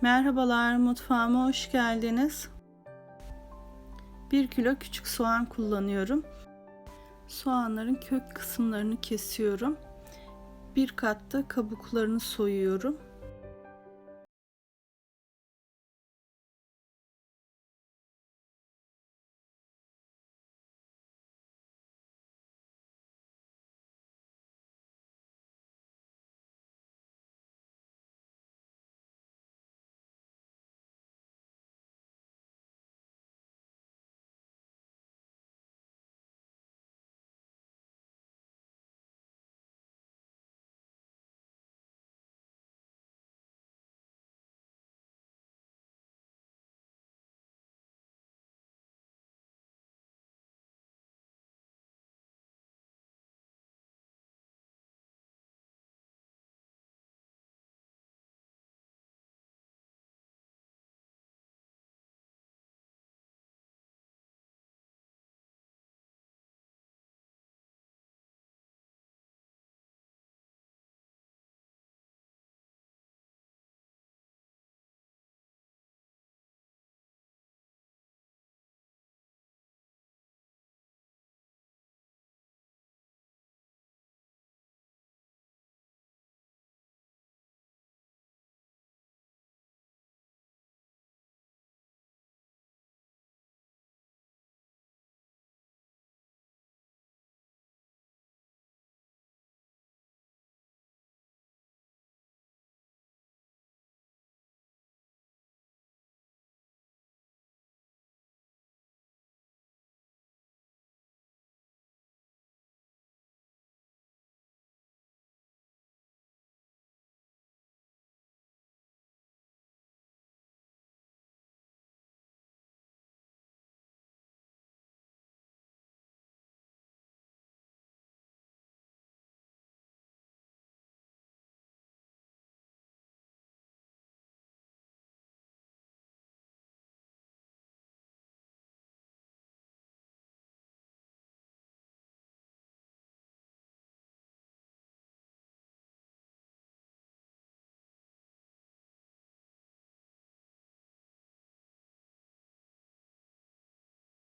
Merhabalar, mutfağıma hoş geldiniz. 1 kilo küçük soğan kullanıyorum. Soğanların kök kısımlarını kesiyorum. Bir katta kabuklarını soyuyorum.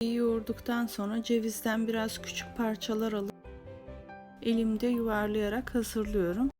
Yoğurduktan sonra cevizden biraz küçük parçalar alıp elimde yuvarlayarak hazırlıyorum.